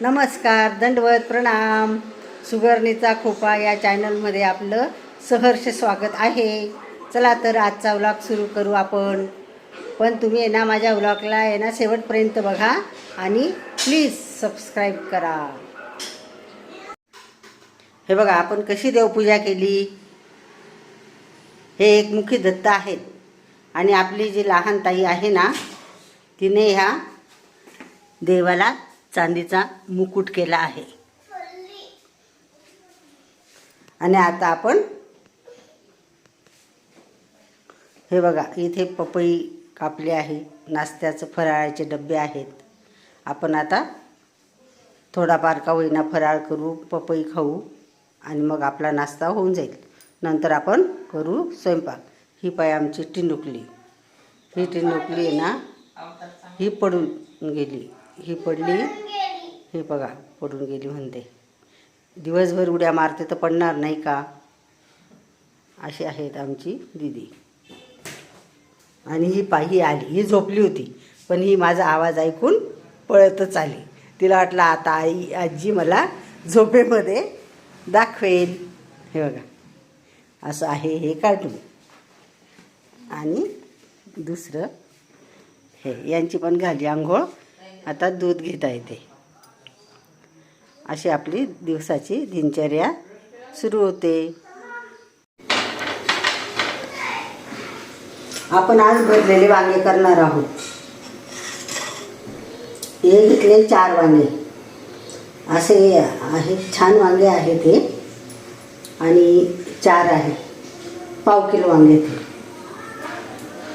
नमस्कार दंडवत प्रणाम. सुगरणीचा खोपा या चॅनलमध्ये आपलं सहर्ष स्वागत आहे. चला तर आजचा व्लॉग सुरू करू आपण. पण तुम्ही आहे ना माझ्या व्लॉगला आहे ना शेवटपर्यंत बघा आणि प्लीज सबस्क्राईब करा. हे बघा आपण कशी देवपूजा केली? हे एक मुखी दत्त आहेत. आणि आपली जी लहान ताई आहे ना तिने ह्या देवाला चांदीचा मुकुट केला आहे. आणि आता आपण हे बघा इथे पपई कापली आहे. नाश्त्याचं फराळाचे डबे आहेत. आपण आता थोडाफार का होईना फराळ करू पपई खाऊ आणि मग आपला नाश्ता होऊन जाईल. नंतर आपण करू स्वयंपाक. ही पाय आमची टिनुकली ही टिनुकली आहे ना ही पडून गेली. ही पडली. हे बघा पडून गेली म्हणते. दिवसभर उड्या मारते तर पडणार नाही का? अशी आहेत आमची दिदी. आणि ही पाही आली ही झोपली होती. पण ही माझा आवाज ऐकून पळतच आली. तिला वाटलं आता आई आजी मला झोपेमध्ये दाखवेल. हे बघा असं आहे हे कार्टून. आणि दुसरं हे यांची पण घाली आंघोळ. आता दूध घेता येते. अशी आपली दिवसाची दिनचर्या सुरू होते. आपण आज भरलेले वांगे करणार आहोत. हे घेतले चार वांगे. असे आहेत छान वांगे आहेत हे. आणि चार आहेत पाव किलो वांगे ते.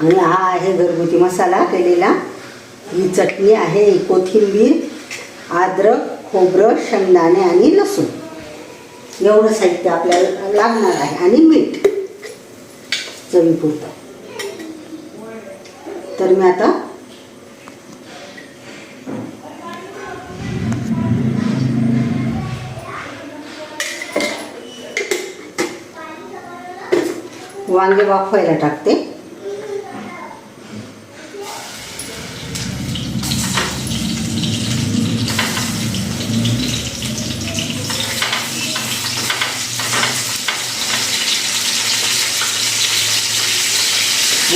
आणि हा आहे घरगुती मसाला केलेला. ही चटणी आहे कोथिंबीर आद्रक खोबरं शेंगदाणे आणि लसूण. एवढं साहित्य आपल्याला लागणार आहे आणि मीठ. चवीपुरतं. तर मी आता वांगे वाफवायला टाकते.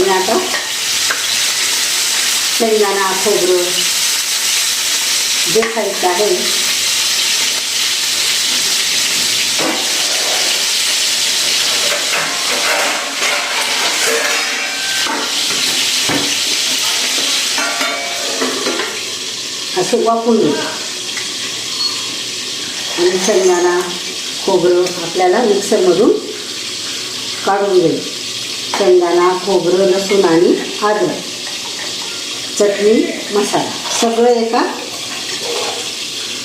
आणि आता शेंगदाणा खोबरं जे खायचं आहे असं वापरून आणि शेंगदाणा खोबरं आपल्याला मिक्सरमधून काढून घ्यायचं शेंगदाणा खोबरं लसूण आणि अद्रक चटणी मसाला. सगळं एका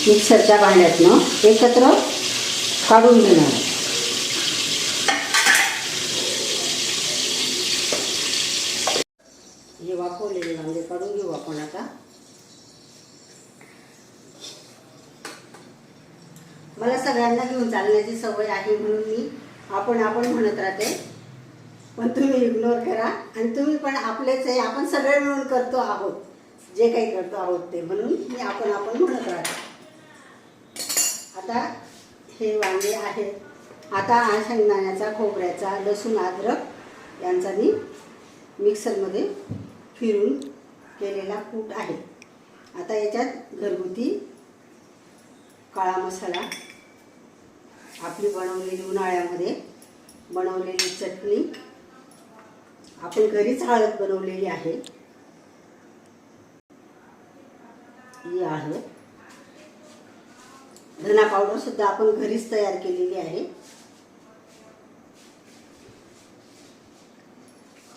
मिक्सरच्या भांड्यातनं एकत्र काढून घेणार. हे वापरलेले वांगे काढून घेऊ आपण आता. मला सगळ्यांना घेऊन चालण्याची सवय आहे म्हणून मी आपण आपण म्हणत राहते. पण तुम्ही इग्नोर करा. आणि तुम्ही पण आपलेच आहे. आपण सगळे मिळून करतो आहोत. जे काही करतो आहोत ते. म्हणून मी आपण आपण म्हणत राहतो. आता हे वांगे आहेत आता शेंगदाण्याचा खोबऱ्याचा लसूण अद्रक यांचा मी मिक्सरमध्ये फिरून केलेला कूट आहे. आता याच्यात घरगुती काळा मसाला आपली बनवलेली उन्हाळ्यामध्ये बनवलेली चटणी आपण घरीच हळद बनवलेली आहे. ही आहे. धना पावडर सुद्धा आपण घरीच तयार केलेली आहे.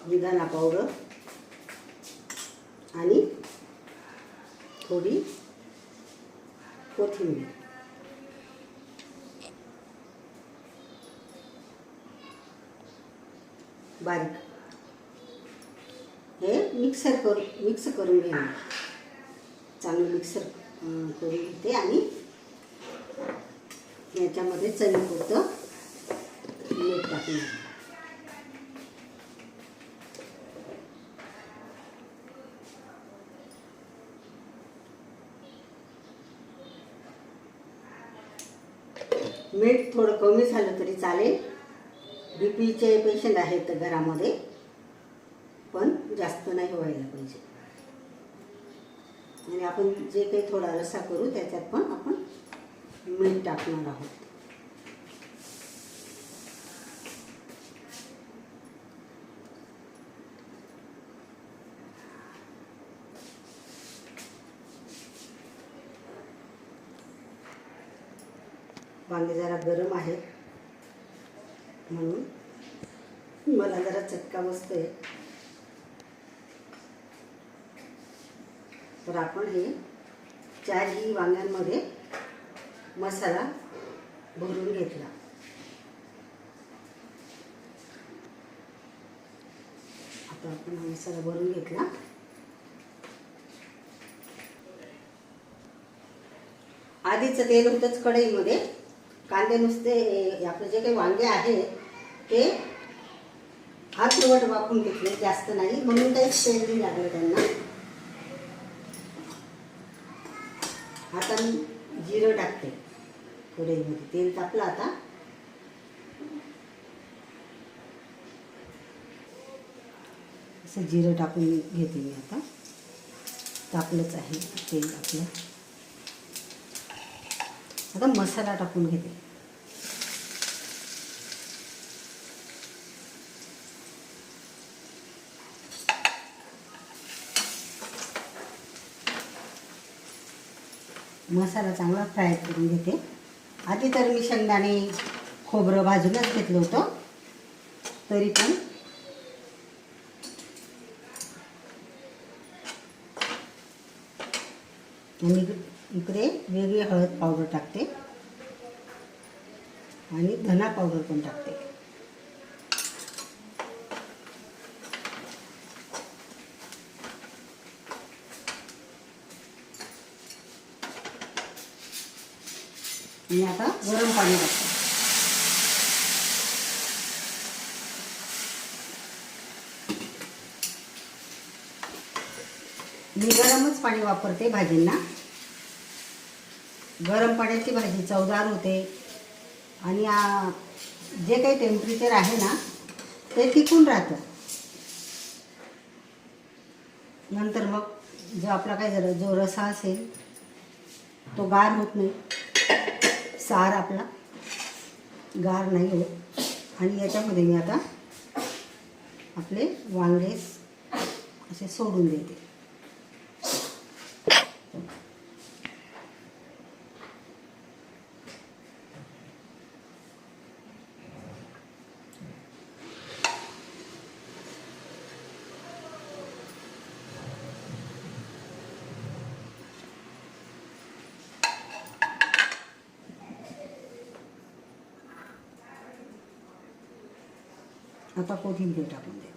ही धना पावडर आणि थोडी कोथिंबीर. बारीक. हे? मिक्सर कर मिक्स करून घेणार चांगलं मिक्सर करून घेते आणि याच्यामध्ये चवीपुरतं मीठ टाकून मीठ थोडं कमी झालं तरी चालेल. बी पीचे पेशंट आहेत घरामध्ये. नाही व्हायला पाहिजे म्हणजे आणि आपण जे काही थोडा रसा करू त्याच्यात पण आपण मीठ टाकणार आहोत. वांगे जरा गरम आहेत. म्हणून मला जरा चटका बसतोय तर आपण हे चारही वांग्यांमध्ये मसाला भरून घेतला. आता आपण हा मसाला भरून घेतला. आधीचं तेल होतंच कढईमध्ये. कांदे नुसते आपले जे काही वांगे आहेत ते अर्धवट वापरून घेतले जास्त नाही. म्हणून काहीच तेल नाही लागलं त्यांना. आता मी जिरं टाकते. कढईमध्ये. तेल तापलं आता. असं जिरं टाकून घेते मी आता. तापलंच आहे. तेल आपलं. आता मसाला टाकून घेते. मसाला चांगला फ्राय करून घेते. आधी तर मी शेंगदाणे खोबरं भाजूनच घेतलं होतं. तरी पण आणि इकडे वेगळी हळद पावडर टाकते. आणि धना पावडर पण टाकते. मी आता गरम पाणी टाकते. मी गरमच पाणी वापरते भाजींना गरम पाण्याची भाजी चवदार होते. आणि जे काही टेम्परेचर आहे ना ते टिकून राहतं. नंतर मग जो आपला काय झालं जो रसा असेल तो गार होत नाही. सार आपला गार नाही होत. आणि याच्यामध्ये मी आता आपले वांगेस असे सोडून देते. आता कोथिंबीर टाकून देते.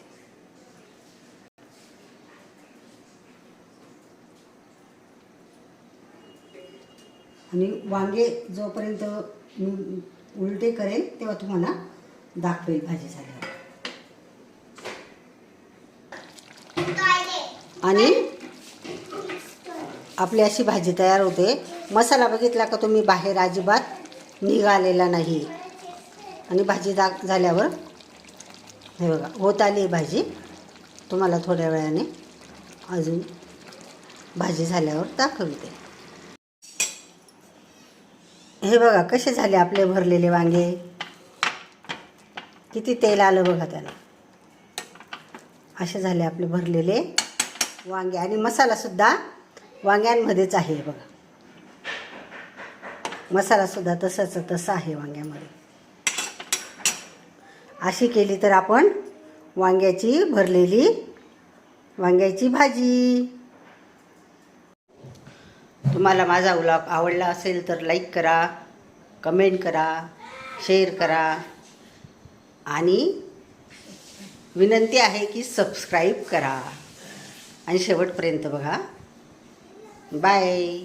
आणि वांगे जोपर्यंत मी उलटे करेल तेव्हा तुम्हाला दाखवेल भाजी झाल्यावर. आणि आपली अशी भाजी तयार होते. मसाला बघितला का तुम्ही? बाहेर अजिबात निघालेला नाही. आणि भाजी दाख झाल्यावर हे बघा होत आली भाजी. तुम्हाला थोड्या वेळाने अजून भाजी झाल्यावर दाखवते. हे बघा कसे झाले आपले भरलेले वांगे? किती तेल आलं बघा त्याला. असे झाले आपले भरलेले वांगे. आणि मसालासुद्धा वांग्यांमध्येच आहे बघा. मसालासुद्धा तसाच तसा आहे वांग्यामध्ये. अशी केली तर आपण वांग्याची भरलेली वांग्याची भाजी. तुम्हाला माझा व्लॉग आवडला असेल तर लाईक करा कमेंट करा शेअर करा. आणि विनंती आहे की सबस्क्राईब करा. आणि शेवटपर्यंत बघा. बाय.